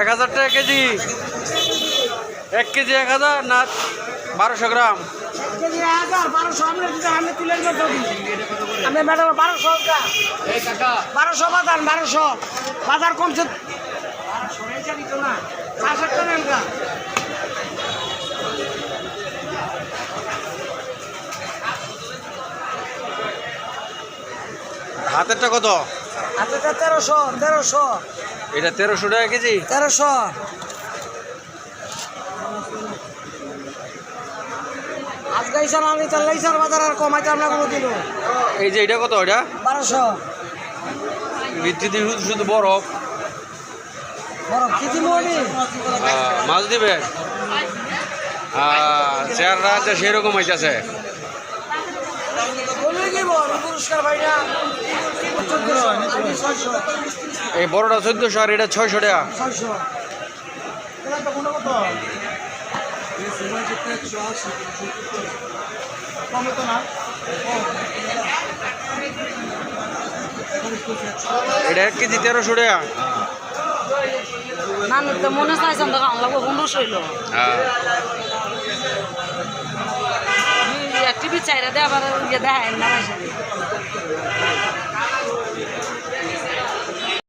এক হাজার টাকা কেজি এক কেজি এক হাজার না বারোশো গ্রাম বারোশো বাজার বারোশো বাজার কমছে। হাতেরটা কত হাতেটা তেরোশো তেরোশো। এটা তেরোশো টাকা কেজি? তেরোশো। আজকে ইসার আমি তাহলে ইসার বাজার আর কমাইতে আমরা কোনো দিন এই যে এটা কত এটা? বারোশো। বিদ্যুৎ শুধু শুধু বরফ। কেজি মনি মাছ দিবে? আছে সেরকম হইতেছে। পুরস্কার এই বড়টা চোদ্দশো আর এটা ছয়শো টাকা। এটা এক কেজি তেরোশো টাকা। তো মনে চাইছেন তো কাম লাগবো পনেরোশো হইল। হ্যাঁ। টিভি চাইরা দে আবার ইয়ে দেখায় না।